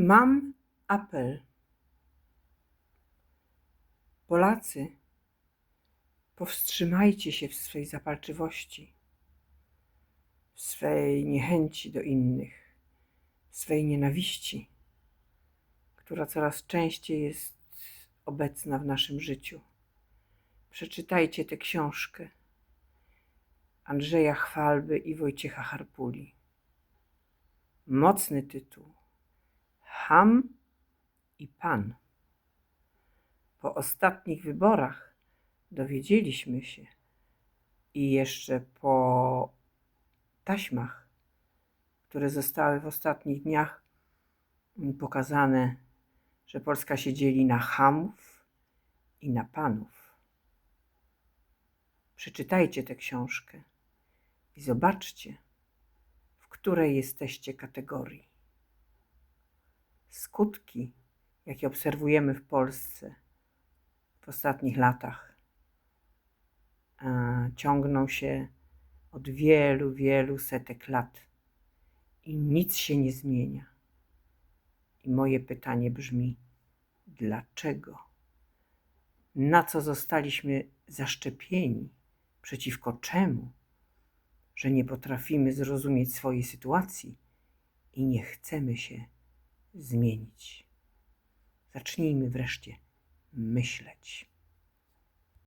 Mam apel. Polacy, powstrzymajcie się w swej zapalczywości, w swej niechęci do innych, w swej nienawiści, która coraz częściej jest obecna w naszym życiu. Przeczytajcie tę książkę Andrzeja Chwalby i Wojciecha Harpuli. Mocny tytuł. Ham i Pan. Po ostatnich wyborach dowiedzieliśmy się i jeszcze po taśmach, które zostały w ostatnich dniach pokazane, że Polska się dzieli na hamów i na panów. Przeczytajcie tę książkę i zobaczcie, w której jesteście kategorii. Skutki, jakie obserwujemy w Polsce w ostatnich latach, ciągną się od wielu, wielu setek lat i nic się nie zmienia. I moje pytanie brzmi: dlaczego? Na co zostaliśmy zaszczepieni? Przeciwko czemu? Że nie potrafimy zrozumieć swojej sytuacji i nie chcemy się zmienić. Zacznijmy wreszcie myśleć.